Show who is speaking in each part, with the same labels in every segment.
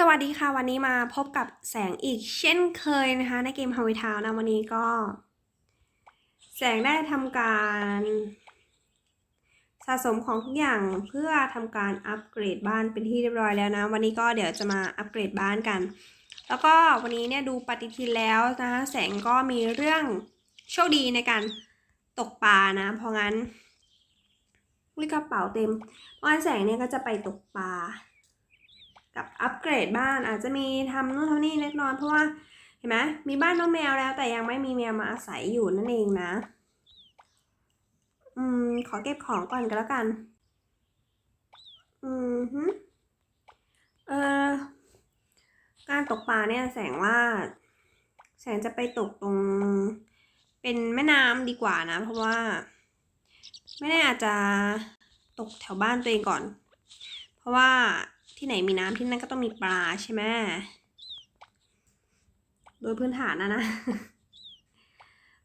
Speaker 1: สวัสดีค่ะวันนี้มาพบกับแสงอีกเช่นเคยนะคะ ในเกม h a w i t o w n นะวันนี้ก็ แสงได้ทำการสะสมของทุกอย่างเพื่อทำการอัปเกรดบ้านเป็นที่เรียบร้อยแล้วนะ วันนี้ก็เดี๋ยวจะมาอัปเกรดบ้านกัน แล้วก็วันนี้เนี่ยดูปฏิทินแล้วนะคะแสงก็มีเรื่องโชคดีในการตกปลานะ เพราะงั้นวิกระเป๋าเต็มเพราะงั้นแสงเนี่ยก็จะไปตกปลา กับอัปเกรดบ้านอาจจะมีทำนู่นทำนี่เล็กน้อยเพราะว่าเห็นไหมมีบ้านน้องแมวแล้ว แต่ยังไม่มีแมวมาอาศัยอยู่นั่นเองนะ อืม ขอเก็บของก่อนก็แล้วกัน อืมฮึเออการตกปลาเนี่ยแสงว่า แสงจะไปตกตรง เป็นแม่น้ำดีกว่านะ เพราะว่า ไม่แน่อาจจะตกแถวบ้านตัวเองก่อน เพราะว่า ที่ไหนมีน้ำที่นั่นก็ต้องมีปลาใช่ไหมโดยพื้นฐานนะนะ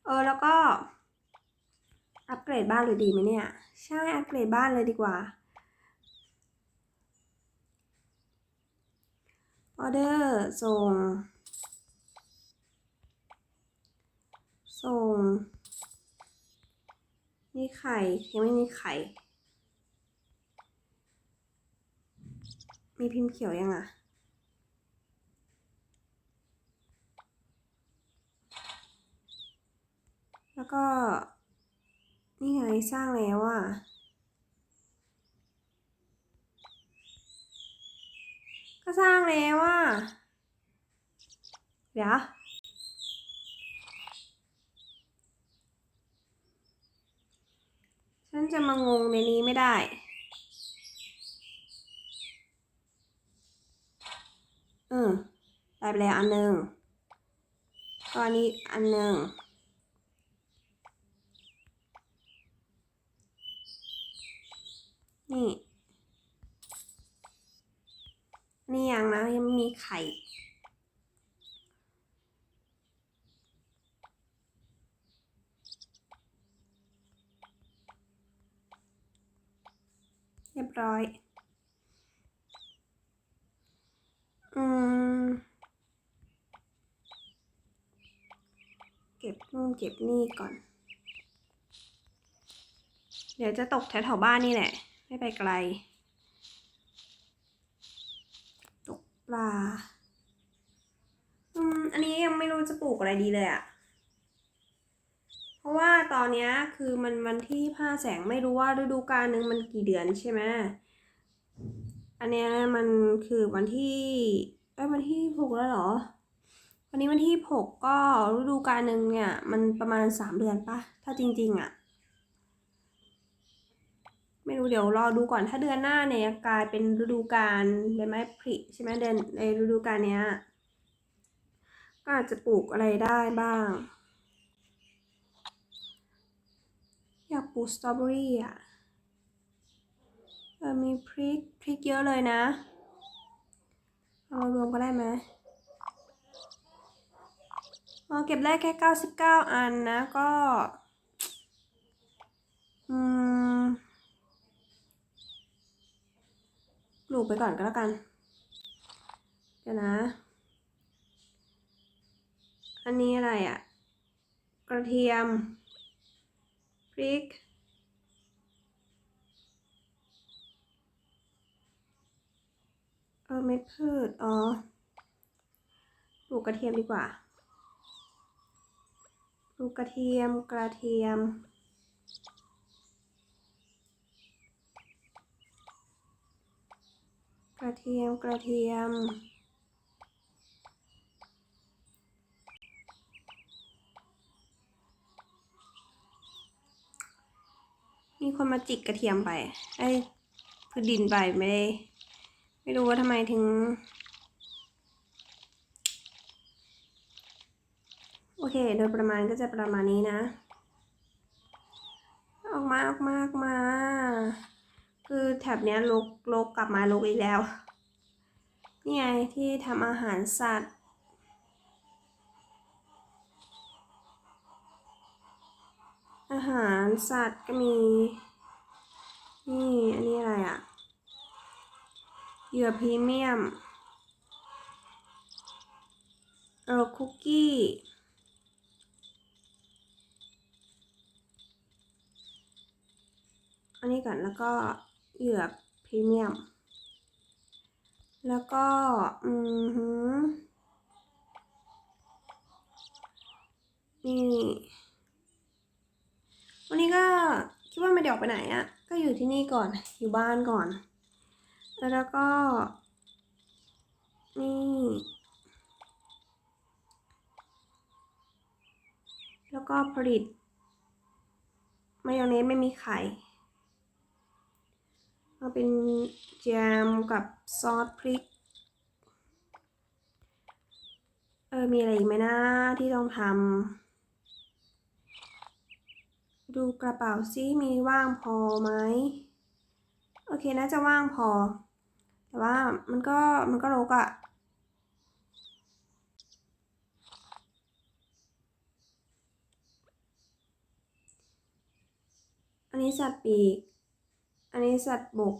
Speaker 1: เออแล้วก็อัปเกรดบ้านเลยดีไหมเนี่ย ใช่อัปเกรดบ้านเลยดีกว่าออเดอร์ส่ง ส่ง นี่ไข่ยังไม่มีไข่ มีพิมพ์เขียวยังอะแล้วก็ นี่ไงสร้างแล้วอะก็สร้างแล้วอะเดี๋ยวฉันจะมางงในนี้ไม่ได้ อืมได้ไปแล้วอันหนึ่งก็อันนี้อันหนึ่งนี่ นี่ยังนะยังมีไข่ เรียบร้อย อืม เก็บนู่น เก็บนี่ก่อน เดี๋ยวจะตกแถวๆบ้านนี่แหละ ไม่ไปไกล ตกปลา อืม อันนี้ยังไม่รู้จะปลูกอะไรดีเลยอะเพราะว่าตอนนี้คือมันวันที่ผ้าแสงไม่รู้ว่าฤดูกาลหนึ่งมันกี่เดือนใช่ไหม อันเนี้ยมันคือวันที่เอ้วันที่หกแล้วเหรอ วันนี้วันที่หกก็ฤดูกาลหนึ่งเนี่ย มันประมาณสามเดือนปะถ้าจริง ๆอะไม่รู้เดี๋ยวรอดูก่อนถ้าเดือนหน้าเนี่ยกลายเป็นฤดูกาลใบไม้ผลิใช่ไหมเดือนในฤดูกาลเนี้ยก็อาจจะปลูกอะไรได้บ้าง อยากปลูกสตรอเบอรี่อะเออมีพริกพริกเยอะเลยนะ เอารวมก็ได้ไหม เก็บได้แค่99อันนะก็ อืมปลูกไปก่อนก็แล้วกัน เดี๋ยวนะ อันนี้อะไรอะ่ะ กระเทียม พริกเออเม็ดพืช อ๋อ ปลูกกระเทียมดีกว่า ปลูกระเทียมกระเทียม กระเทียมกระเทียม มีคนมาจิกกระเทียมไปไอ้พืชดินไปไม่ได้ ไม่รู้ว่าทำไมถึง โอเค โดยประมาณก็จะประมาณนี้นะ ออกมาออกมาออกมา คือแถบเนี้ยลกลกกลับมาลกอีกแล้ว นี่ไงที่ทำอาหารสัตว์ อาหารสัตว์ก็มี นี่ อันนี้อะไรอะ่ะเหยื่อพรีเมียม เออคุกกี้ อันนี้ ก่อนแล้วก็เหยือกพรีเมียม แล้วก็ อืมหือนี่ วันนี้ก็คิดว่าไม่ได้ออกไปไหนอะ่ะ ก็อยู่ที่นี่ก่อน อยู่บ้านก่อน แล้วก็ นี่ แล้วก็ผลิต มายองเนสไม่มีไข่ เอาเป็นแจมกับซอสพริก เออ มีอะไรอีกไหมนะที่ต้องทำ ดูกระเป๋าซิมีว่างพอไหม โอเคน่าจะว่างพอ แต่ว่ามันก็มันก็รกอะอันนี้สัตว์ปีก อันนี้สัตว์บก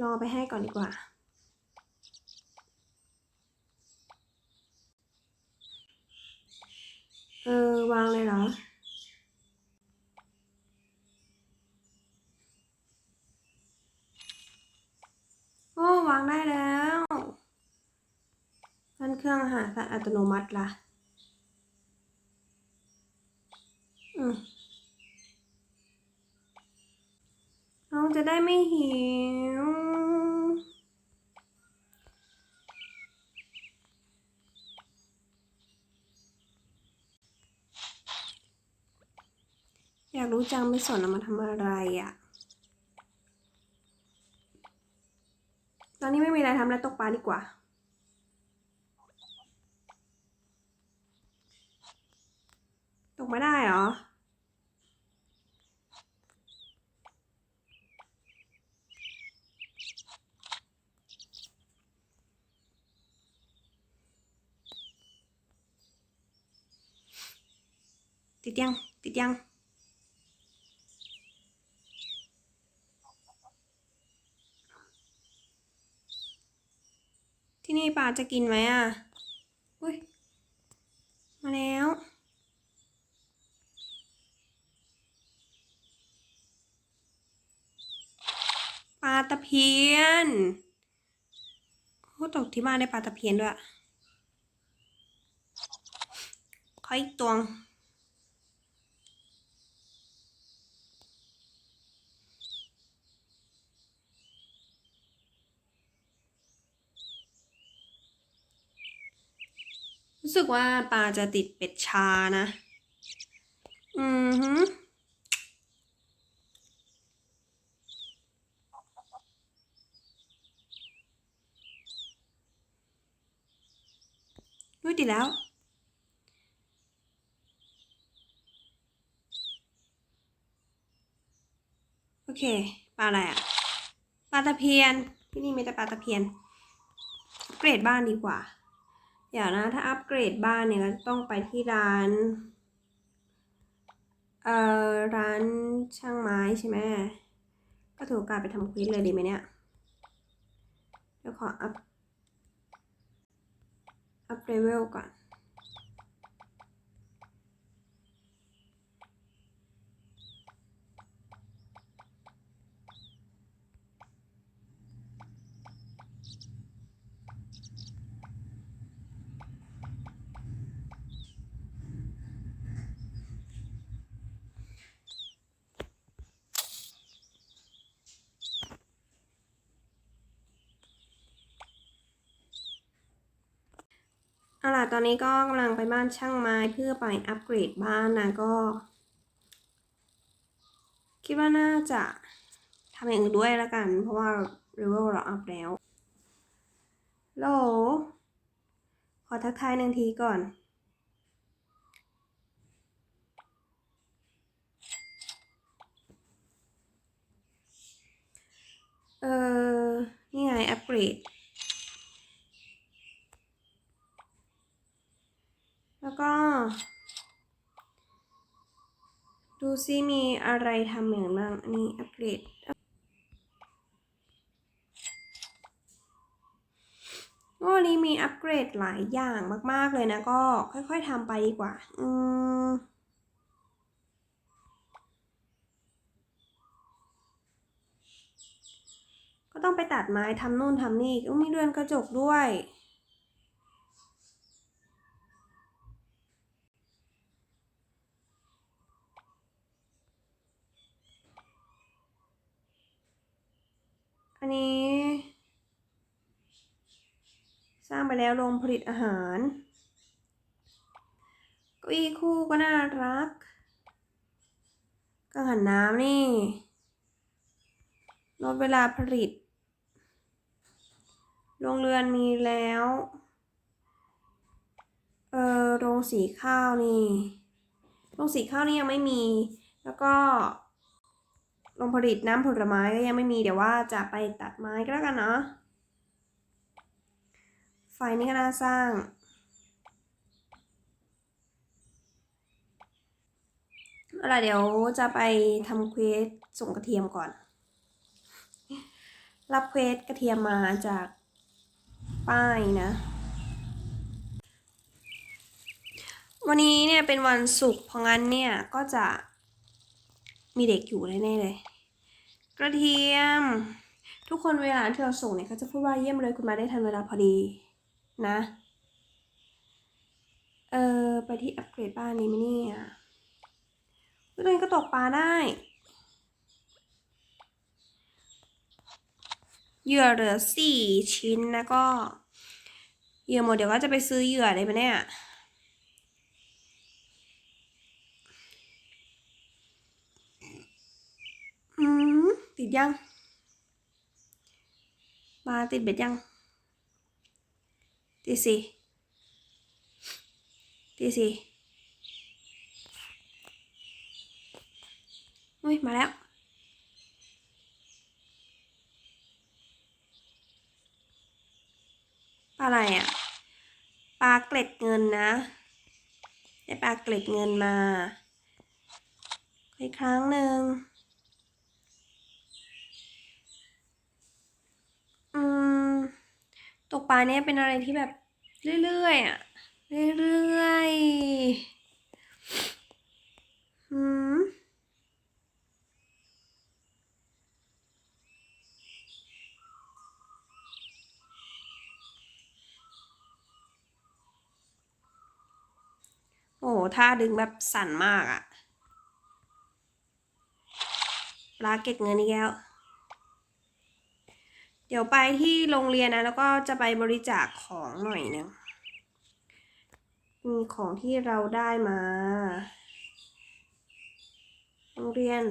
Speaker 1: รอไปให้ก่อนดีกว่า เออ วางเลยเหรอโอ้วางได้แล้วนั่นเครื่องอาหารสัตว์อัตโนมัติล่ะมน้องจะ ไม่หิว อยากรู้จังไม่สนเอามาทำอะไรอะ่ะ ตอนนี้ไม่มีอะไรทำแล้วตกปลาดีกว่าตกไม่ได้เหรอ ติดยัง ติดยัง ที่นี่ปลาจะกินไหมอะ อุ้ย มาแล้วปลาตะเพียนโอ้ตกที่บ้านได้ปลาตะเพียนด้วยขออีกตัวง รู้สึกว่าปลาจะติดเป็ดชานะ อือหืออุ้ยติดแล้ว โอเค ปลาอะไรอะปลาตะเพียน ที่นี่มีแต่ปลาตะเพียน เกรดบ้านดีกว่า เดี๋ยวนะถ้าอัปเกรดบ้านเนี่ยก็ต้องไปที่ร้าน เอ่อ ร้านช่างไม้ใช่ไหมก็ถือโอกาสไปทำควิสเลยดีไหมเนี่ยเดี๋ยวขออัพ อัพเลเวลก่อน ตอนนี้ก็กำลังไปบ้านช่างไม้เพื่อไปอัปเกรดบ้านนะก็ คิดว่าน่าจะทำอย่างอื่นด้วยล้วกัน เพราะว่าเรเวลเราอัพแล้วโหลขอทักทายหนึ่งทีก่อน เออนี่ไงอัปเกรดูซิมีอะไรทำเหมือนบ้างนี่อัปเกรดก็นี้มีอัปเกรดหลายอย่างมาก ๆ เลยนะ ก็ค่อยๆทำไปดีกว่า อืมก็ต้องไปตัดไม้ทำนู่นทำนี่ก็มีเรือนกระจกด้วย นี้ สร้างไปแล้วโรงผลิตอาหารเก้าอี้คู่ก็น่ารักกังหันน้ำนี่ลดเวลาผลิต โรงเรือนมีแล้ว เออโรงสีข้าวนี่ โรงสีข้าวนี่ยังไม่มี แล้วก็ โรงผลิตน้ำผลไม้ก็ยังไม่มีเดี๋ยวว่าจะไปตัดไม้ก็แล้วกันเนาะไฟนี่ก็น่าสร้างอะไรเดี๋ยวจะไปทำเควสส่งกระเทียมก่อน รับเควสกระเทียมมาจากป้ายนะ วันนี้เนี่ยเป็นวันศุกร์เพราะงั้นเนี่ยก็จะมีเด็กอยู่แน่ๆเลย กระเทียม ทุกคนเวลาที่เราส่งเนี่ยเขาจะพูดว่าเยี่ยมเลยคุณมาได้ทันเวลาพอดีนะ เออไปที่อัปเกรดบ้านนี้ไหมเนี่ยเฮ้ยตรงนี้ก็ตกปลาได้เหยื่อเหลือสี่ชิ้นแล้วก็เหยื่อหมดเดี๋ยวก็จะไปซื้อเหยื่อได้ไหมเนี่ย อืม ติดยังมาติดเบ็ดยังติดสิติดสิอุ้ย มาแล้ว ปลาอะไรอะ ปลาเกล็ดเงินนะ ได้ปลาเกล็ดเงินมาอีกครั้งหนึ่ง อืม ตกปลาเนี่ยเป็นอะไรที่แบบเรื่อยๆอะเรื่อยๆอืมโอ้โหท่าดึงแบบสั่นมากอะปลาเก็บเงินอีกแล้ว เดี๋ยวไปที่โรงเรียนนะ แล้วก็จะไปบริจาคของหน่อยนึงมีของที่เราได้มา โรงเรียน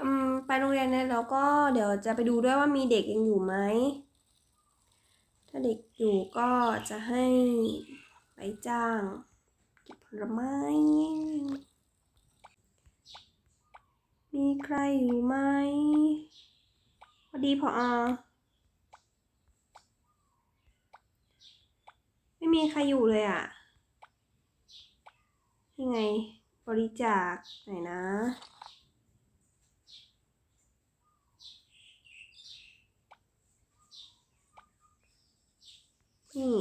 Speaker 1: อืมไปโรงเรียนเนี่ยแล้วก็เดี๋ยวจะไปดูด้วยว่ามีเด็กยังอยู่ไหม ถ้าเด็กอยู่ก็จะให้ไปจ้าง เก็บผลไม้ มีใครอยู่ไหมพอดีพออไม่มีใครอยู่เลยอะ่ะ ยังไง บริจาคไหนนะนี่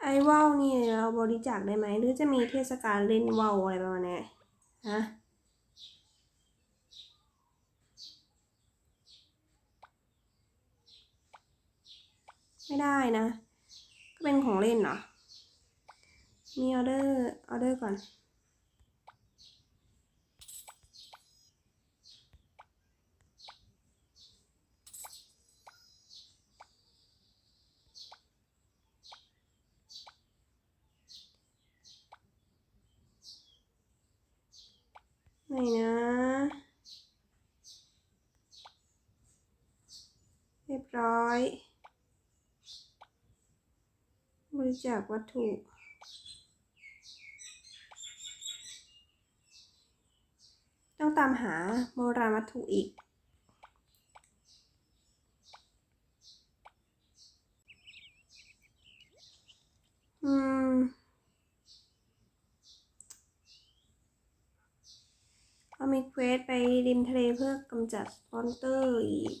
Speaker 1: ไอ้ว่าวนี่เราบริจาคได้ไหมหรือจะมีเทศกาลเล่นว่าวอะไรประมาณนี้ฮะไม่ได้นะ ก็เป็นของเล่นเหรอมีออเดอร์ออเดอร์ก่อน ไหนนะ เรียบร้อย บริจาควัตถุต้องตามหาโบราณวัตถุอีก อืม ควสไปริมทะเลเพื่อกำจัดมอนเตอร์อีก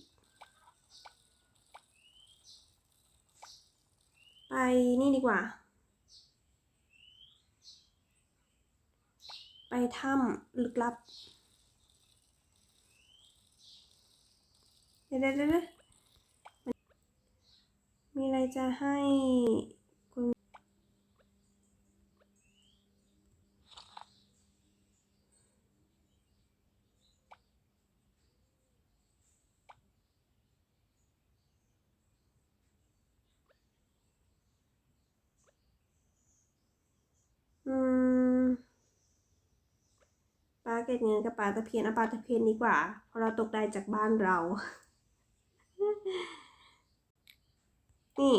Speaker 1: ไปนี่ดีกว่า ไปถ้ำลึกลับ เดี๋ยวเดี๋ยวเดี๋ยวมีอะไรจะให้คุณ อืมปลาเกตเงินกับปลาตะเพียนเอาปลาตะเพียนดีกว่า เพราะเราตกได้จากบ้านเรา นี่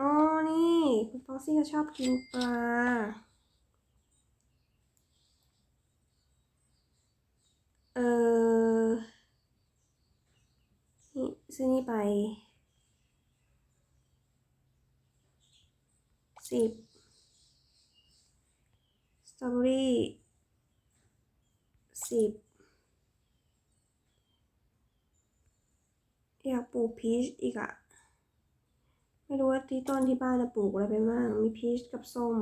Speaker 1: อ๋อ นี่คุณฟ็อกซี่เขาชอบกินปลา เออ นี่ซื้อนี่ไปสิบสตรอเบอรี่ สิบอยากปลูกพีชอีกอะไม่รู้ว่าที่ต้นที่บ้านจะปลูกอะไรไปบ้างมีพีชกับส้ม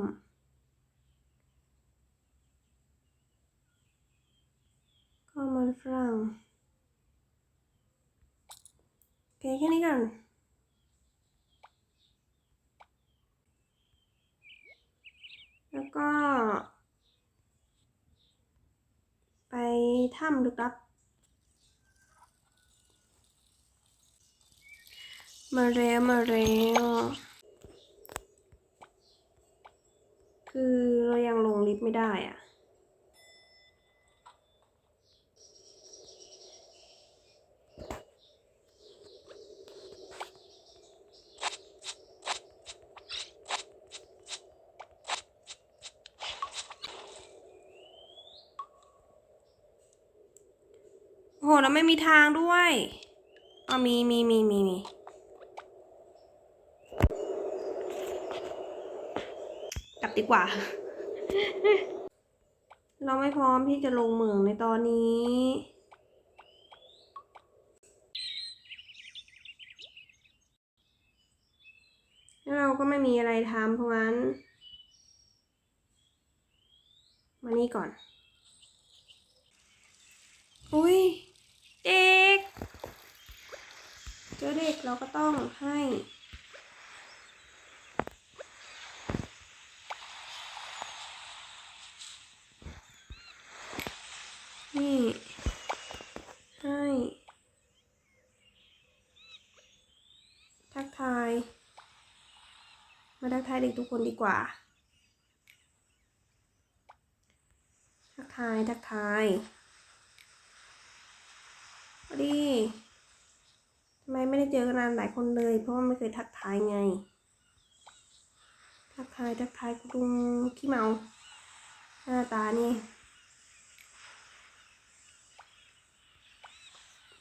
Speaker 1: ก็มันฝรั่งโอเคแค่นี้กันแล้วก็ ไป ถ้ำลึกลับ มาเร็วมาเร็วคือเรายังลงลิฟต์ไม่ได้อะ แล้วไม่มีทางด้วยอ๋อมีมีมีมีมีกลับดีกว่า เราไม่พร้อมที่จะลงเมืองในตอนนี้แล้วเราก็ไม่มีอะไรทำเพราะงั้น มานี่ก่อน อุ้ย เด็ก เจอเด็กเราก็ต้องให้นี่ให้ ทักทาย มาทักทายเด็กทุกคนดีกว่า ทักทาย ทักทาย ดีทำไมไม่ได้เจอกันนานหลายคนเลย เพราะว่าไม่เคยทักทายไง ทักทายทักทายคุณลุงขี้เมา หน้าตานี่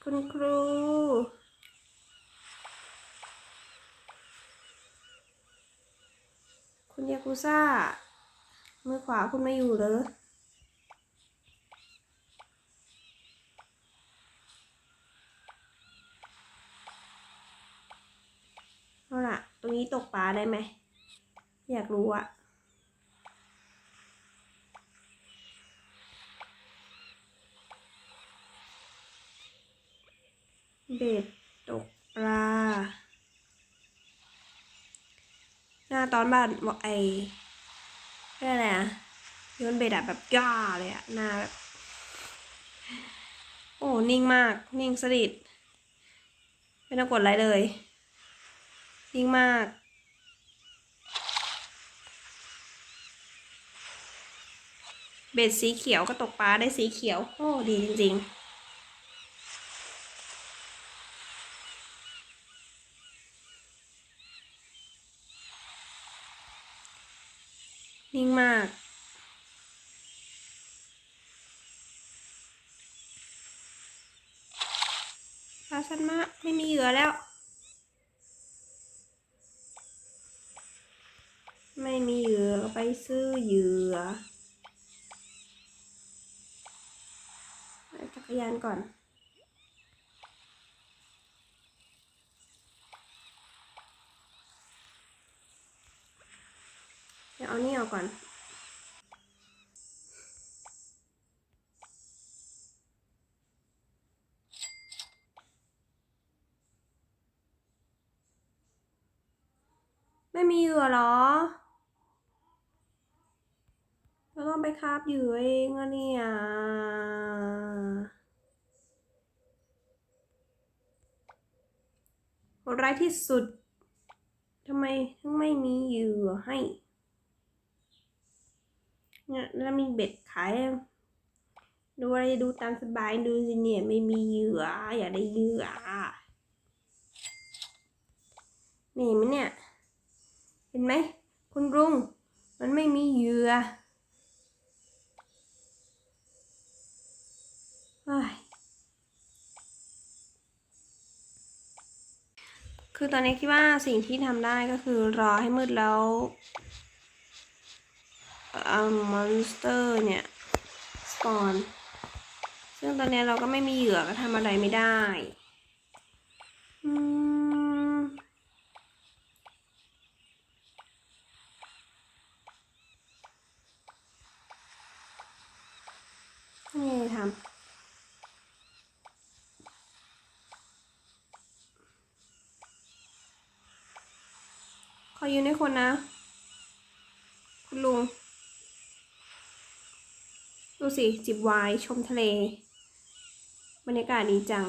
Speaker 1: คุณครูคุณยากุซ่ามือขวาคุณไม่อยู่เหรอ เอาล่ะ ตรงนี้ตกปลาได้ไหม อยากรู้อะเบ็ดตกปลา หน้าตอนบ้านบอกไอ้เรียกอะไรอะโยนเบ็ดอะแบบย่าเลยอะหน้าแบบโอ้ นิ่งมาก นิ่งสนิทไม่ต้องกดอะไรเลย นิ่งมาก เบ็ดสีเขียวก็ตกปลาได้สีเขียว โอ้ดีจริง ๆนิ่งมาก ปลาชันมากไม่มีเหยื่อแล้ว ไม่มีเหยื่อไปซื้อเหยื่อจักรยานก่อน เดี๋ยวเอานี่ออกก่อน ไม่มีเหยื่อหรอเราต้องไปคาบเหยื่อเองอะเนี่ยร้ายที่สุดทำไมถึงไม่มีเหยื่อให้เนี่ยแล้วมีเบ็ดขาย ดูอะไรดูตามสบายดูสิเนี่ยไม่มีเหยื่ออยากได้เหยื่อนี่มันเนี่ย เห็นไหมคุณลุงมันไม่มีเหยื่อคือตอนนี้คิดว่าสิ่งที่ทำได้ก็คือรอให้มืดแล้วอมอนสเตอร์เนี่ยสปอนซึ่งตอนนี้เราก็ไม่มีเหยื่อก็ทำอะไรไม่ได้ อืม นี่ทำขอยืนให้คนนะ คุณลุง ดูสิ จิบวน์ชมทะเล บรรยากาศดีจัง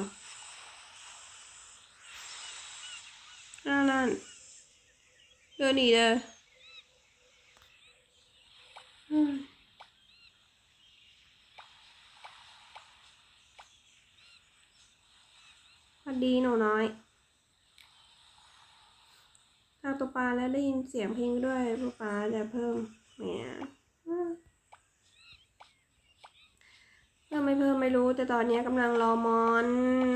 Speaker 1: นั่นนั่นเดินหนีเลยอืม ส วัสดีหนูน้อยทางตัวปลาแล้วได้ยินเสียงเพลงด้วยตัวปลาจะเพิ่มเนี่ยเพิ่มไม่เพิ่มไม่รู้ แต่ตอนนี้กำลังรอมอน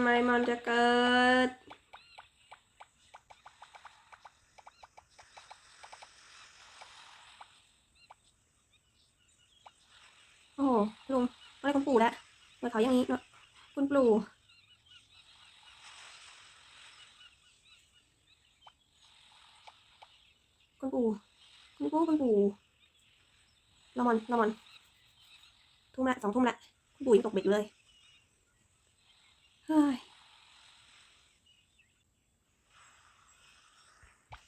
Speaker 1: ไม่มอนจะเกิดโอ้โหลุงอะไรคุณปู่แล้วเหมือนเขาอย่างนี้เนอะคุณปู่ คุณปู่คุณปู่คุณปู่ละมอนละมอนทุ่มละสองทุ่มละคุณปู่ยังตกเบ็ดอยู่เลยเฮ้ย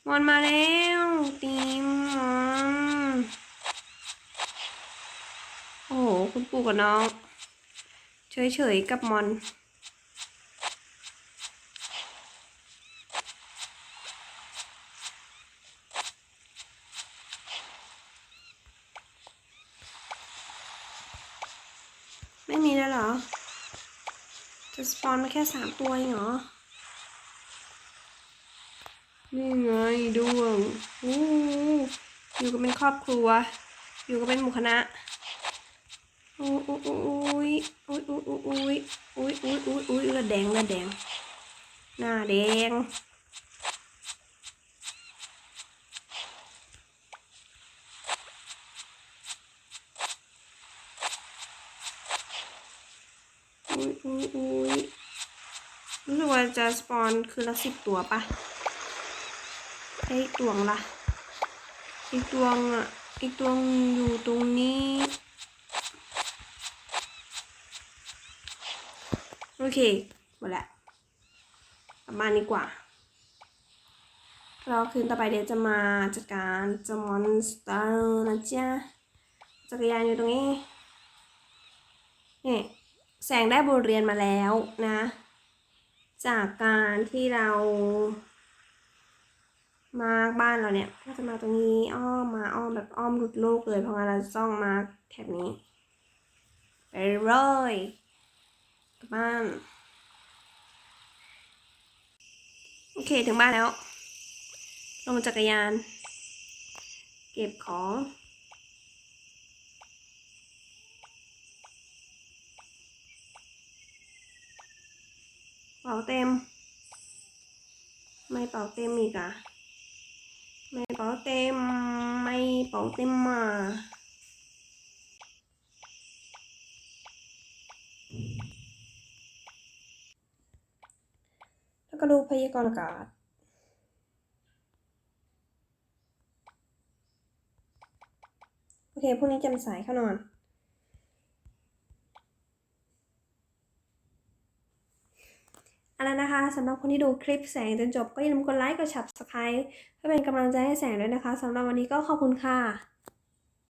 Speaker 1: มอนมาแล้วตีมมอนโอ้โหคุณปู่กับน้องเฉยๆกับมอน ไม่มีแล้ว เหรอ จะสปอนมาแค่สามตัวเองเหรอ นี่ไงดวงโอ้อยู่กันเป็นครอบครัว อยู่กันเป็นหมู่คณะโอ้โอ้โอ้โอ้ยโอ้ยโอ้ยโอ้ยโอ้ยโอ้ยโอ้ยโอ้ยโอ้ยเลือดแดงเลือดแดง หน้าแดง อุ้ยอุ้ยอุ้ยรู้ สปอนคือละสิบตัวปะไอ้ตวงละอีกตวงอะอีกตวงอยู่ตรงนี้ โอเคหมดละกลับบ้านดีกว่าเราคืนต่อไปเดี๋ยวจะมาจัดการจามอนสเตอร์นะจ๊ะจักรยานอยู่ตรงนี้นี่แสงได้บทเรียนมาแล้วนะ จากการที่เรามาบ้านเราเนี่ยก็จะมาตรงนี้อ้อมมาอ้อมแบบอ้อมหลุดโลกเลยเพราะงั้นเราจะต้องมาแถบนี้ไปเลยกลับบ้านโอเคถึงบ้านแล้ว ลงจักรยาน เก็บของ เป่าเต็ม ไม่เป่าเต็มอีกอะไม่เป่าเต็ม ไม่เป่าเต็มมาแล้วก็ดูพยากรณ์อากาศโอเคพรุ่งนี้จำสายเข้านอน อาละนะคะสำหรับคนที่ดูคลิปแสงจนจบก็อย่าลืมกดไลค์กดฉับสไครต์เพื่อเป็นกำลังใจให้แสงด้วยนะคะสำหรับวันนี้ก็ขอบคุณค่ะ